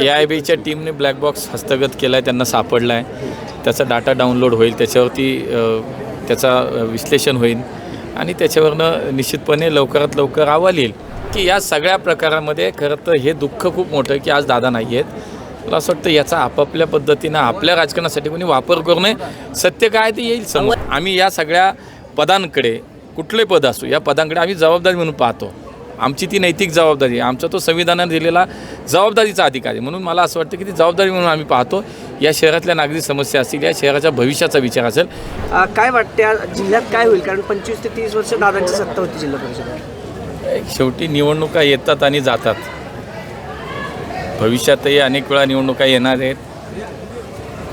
ए I बीच्या टीमने black box हस्तगत केला आहे त्यांना सापडला आहे त्याचा डाटा डाउनलोड होईल त्याच्यावरती त्याचा विश्लेषण होईल. आणि त्याच्यावरनं निश्चितपणे लवकरात लवकर अहवाल येईल. की या सगळ्या प्रकारामध्ये खरं तर हे दुःख खूप मोठं आहे की आज दादा नाही आहेत. मला असं वाटतं याचा आपापल्या पद्धतीनं आपल्या राजकारणासाठी कोणी वापर करू नये. सत्य काय ते येईल समोर. आम्ही या सगळ्या पदांकडे कुठले पद असो या पदांकडे आम्ही जबाबदारी म्हणून पाहतो. आमची ती नैतिक जबाबदारी आहे. आमचा तो संविधानाने दिलेला जबाबदारीचा अधिकार आहे. म्हणून मला असं वाटतं की ती जबाबदारी म्हणून आम्ही पाहतो. या शहरातल्या नागरी समस्या असतील या शहराच्या भविष्याचा विचार असेल. काय वाटतं जिल्ह्यात काय होईल? कारण पंचवीस ते तीस वर्ष दादांची सत्ता होती जिल्हा परिषद शेवटी निवडणुका येतात आणि जातात. भविष्यातही अनेक वेळा निवडणुका येणार आहेत.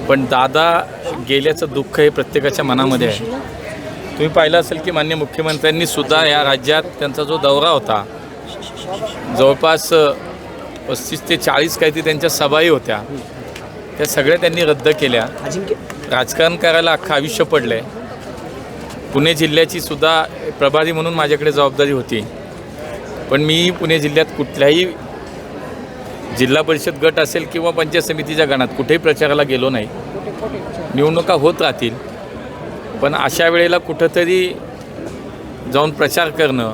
पण दादा गेल्याचं दुःख हे प्रत्येकाच्या मनामध्ये आहे. तुम्ही पाहिलं असेल की मान्य मुख्यमंत्र्यांनी सुद्धा या राज्यात त्यांचा जो दौरा होता जवळपास पस्तीस ते चाळीस काहीतरी त्यांच्या सभाही होत्या. त्या सगळ्या त्यांनी रद्द केल्या. राजकारण करायला अख्खं आयुष्य पडलं आहे पुणे जिल्ह्याची सुद्धा प्रभारी म्हणून माझ्याकडे जबाबदारी होती. पण मी पुणे जिल्ह्यात कुठल्याही जिल्हा परिषद गट असेल किंवा पंचायत समितीच्या गणात कुठेही प्रचाराला गेलो नाही. निवडणुका होत राहतील. पण अशा वेळेला कुठंतरी जाऊन प्रचार करणं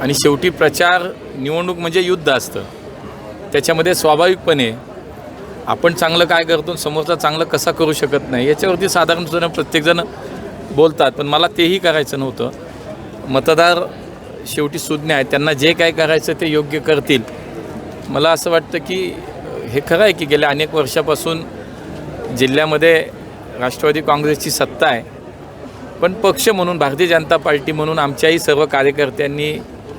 आणि शेवटी प्रचार निवडणूक म्हणजे युद्ध असतं. त्याच्यामध्ये स्वाभाविकपणे आपण चांगलं काय करतो समोरचा चांगलं कसा करू शकत नाही याच्यावरती साधारणपणे प्रत्येकजण बोलतात. पण मला तेही करायचं नव्हतं. मतदार शेवटी सुज्ञ आहेत. त्यांना जे काय करायचं ते योग्य करतील. मला असं वाटतं की हे खरं आहे की गेल्या अनेक वर्षापासून जिल्ह्यामध्ये राष्ट्रवादी काँग्रेसची सत्ता आहे. पण पक्ष म्हणून भारतीय जनता पार्टी म्हणून आमच्याही सर्व कार्यकर्त्यांनी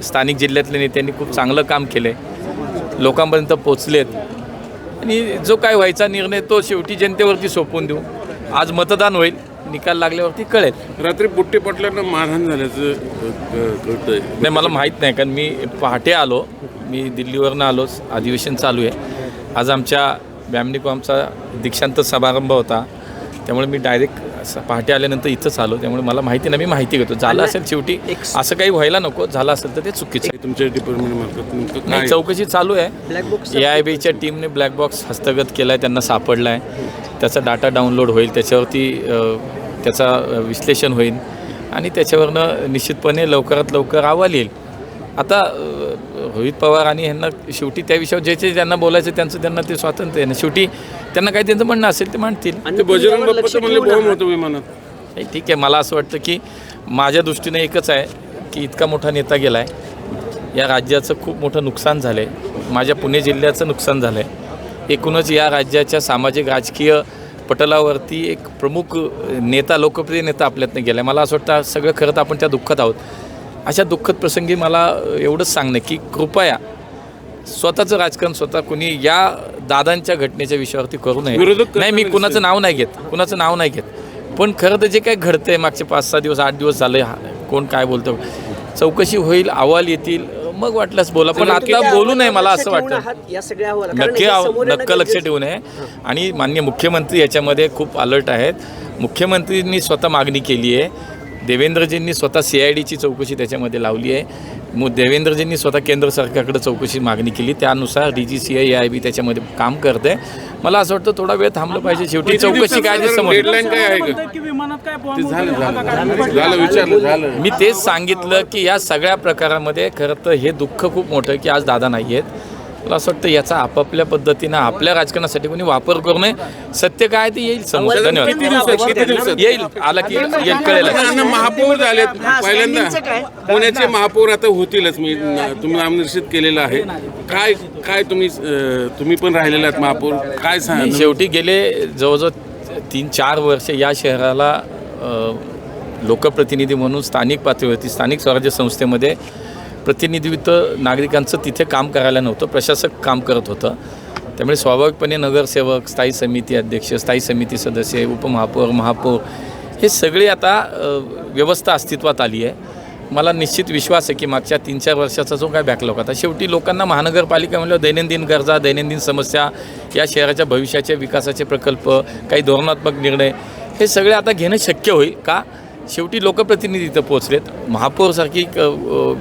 स्थानिक जिल्ह्यातल्या नेत्यांनी खूप चांगलं काम केलं आहे लोकांपर्यंत पोचलेत आणि जो काय व्हायचा निर्णय तो शेवटी जनतेवरती सोपवून देऊ. आज मतदान होईल निकाल लागल्यावरती कळेल. रात्री बुट्टे पाटलांना मारहाण झाल्याचं कळतंय. नाही मला माहीत नाही कारण मी पहाटे आलो. मी दिल्लीवरनं आलोच अधिवेशन चालू आहे. आज आमच्या बॅमनिकॉमचा दीक्षांत समारंभ होता. त्यामुळे मी डायरेक्ट असं पहाटे आल्यानंतर इथंच आलो. त्यामुळे मला माहिती नाही मी माहिती घेतो. झालं असेल शेवटी असं काही व्हायला नको. झालं असेल तर ते चुकीचं आहे. तुमच्या डिपार्टमेंट चौकशी चालू आहे. ब्लॅक बॉक्स ए आय बीच्या टीमने ब्लॅक बॉक्स हस्तगत केला आहे त्यांना सापडला आहे त्याचा डाटा डाउनलोड होईल. त्याच्यावरती त्याचा विश्लेषण होईल. आणि त्याच्यावरनं निश्चितपणे लवकरात लवकर अहवाल येईल. आता रोहित पवार आणि ह्यांना शेवटी त्या विषयावर जे जे ज्यांना बोलायचं त्यांचं त्यांना ते स्वातंत्र्य आहे. ना शेवटी त्यांना काही त्यांचं म्हणणं असेल ते मांडतील. ते बजरंग बाप्पाचं म्हणले बॉम्ब होतं विमानात. नाही, ठीक आहे. मला असं वाटतं की माझ्या दृष्टीने एकच आहे की इतका मोठा नेता गेला आहे या राज्याचं खूप मोठं नुकसान झालं आहे माझ्या पुणे जिल्ह्याचं नुकसान झालं आहे एकूणच या राज्याच्या सामाजिक राजकीय पटलावरती एक प्रमुख नेता लोकप्रिय नेता आपल्यातनं गेला आहे मला असं वाटतं सगळं खरं तर आपण त्या दुःखात आहोत. अशा दुःखद प्रसंगी मला एवढंच सांगणं की कृपया स्वतःचं राजकारण स्वतः कोणी या दादांच्या घटनेच्या विषयावरती करू नये. विरोधक नाही मी कुणाचं नाव नाही घेत कुणाचं नाव नाही घेत. पण खरं तर जे काय घडतंय मागचे पाच सहा दिवस आठ दिवस झाले हा- कोण काय बोलतं? चौकशी होईल अहवाल येतील मग वाटल्यास बोला पण आता बोलू नये मला असं वाटतं. या सगळ्या अहवाला. कारण नक्की नक्की लक्ष ठेवून आहे. आणि मान्य मुख्यमंत्री याच्यामध्ये खूप अलर्ट आहेत. मुख्यमंत्रींनी स्वतः मागणी केली आहे देवेंद्रजींनी स्वतः सी आय डीची चौकशी त्याच्यामध्ये लावली आहे. मु देवेंद्रजींनी स्वतः केंद्र सरकारकडे चौकशी मागणी केली. त्यानुसार D G C I I B त्याच्यामध्ये काम करते मला असं वाटतं थोडा वेळ थांबलं पाहिजे. शेवटी चौकशी काय ते समोर डेडलाईन काय आहे का? की विमानात काय ते झालं झालं. झालं विचारलं झालं. मी तेच सांगितलं की या सगळ्या प्रकारामध्ये खरं तर हे दुःख खूप मोठं आहे की आज दादा नाही आहेत मला असं वाटतं याचा आपापल्या पद्धतीनं आपल्या राजकारणासाठी कोणी वापर करू नये. सत्य काय ते येईल समोर. धन्यवाद. येईल. आला की येईल कळेल. महापौर झालेत हा, पहिल्यांदा? पुण्याचे महापौर आता होतीलच. मी तुम्ही नामनिर्देशित केलेलं आहे. काय काय तुम्ही तुम्ही पण राहिलेला आहात महापौर? काय सांगा शेवटी गेले जवळजवळ तीन चार वर्ष या शहराला लोकप्रतिनिधी म्हणून स्थानिक पातळीवरती स्थानिक स्वराज्य संस्थेमध्ये प्रतिनिधित्व नागरिकांचं तिथे काम करायला नव्हतं प्रशासक काम करत होतं. त्यामुळे स्वाभाविकपणे नगरसेवक स्थायी समिती अध्यक्ष स्थायी समिती सदस्य उपमहापौर महापौर हे सगळे आता व्यवस्था अस्तित्वात आली आहे. मला निश्चित विश्वास आहे की मागच्या तीन चार वर्षाचा जो काय बॅकलॉग होता शेवटी लोकांना महानगरपालिका म्हणल्यावर दैनंदिन गरजा दैनंदिन समस्या या शहराच्या भविष्याचे विकासाचे प्रकल्प काही धोरणात्मक निर्णय हे सगळे आता घेणं शक्य होईल का? शेवटी लोकप्रतिनिधी इथं पोहोचलेत. महापौरसारखी एक,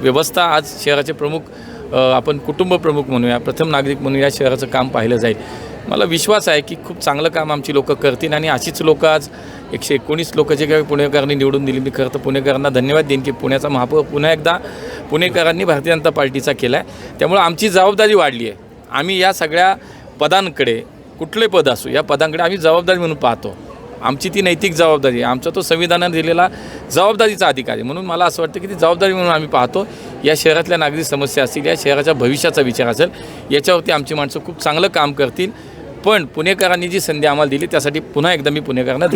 व्यवस्था आज शहराचे प्रमुख आपण कुटुंब प्रमुख म्हणूया प्रथम नागरिक म्हणून या शहराचं काम पाहिलं जाईल. मला विश्वास आहे की खूप चांगलं काम आमची लोकं करतील आणि अशीच लोकं आज एकशे एकोणीस लोकं जे काही पुणेकरांनी निवडून दिली मी खरं तर पुणेकरांना धन्यवाद देईन की पुण्याचा महापौर पुन्हा एकदा पुणेकरांनी भारतीय जनता पार्टीचा केला आहे त्यामुळं आमची जबाबदारी वाढली आहे. आम्ही या सगळ्या पदांकडे कुठले पद असो या पदांकडे आम्ही जबाबदारी म्हणून पाहतो. आमची ती नैतिक जबाबदारी आहे आमचा तो संविधानाने दिलेला जबाबदारीचा अधिकार आहे. म्हणून मला असं वाटतं की ती जबाबदारी म्हणून आम्ही पाहतो या शहरातल्या नागरिक समस्या असतील या शहराच्या भविष्याचा विचार असेल याच्यावरती आमची माणसं खूप चांगलं काम करतील. पण पुणेकरांनी जी संधी आम्हाला दिली त्यासाठी पुन्हा एकदा मी पुणेकरांना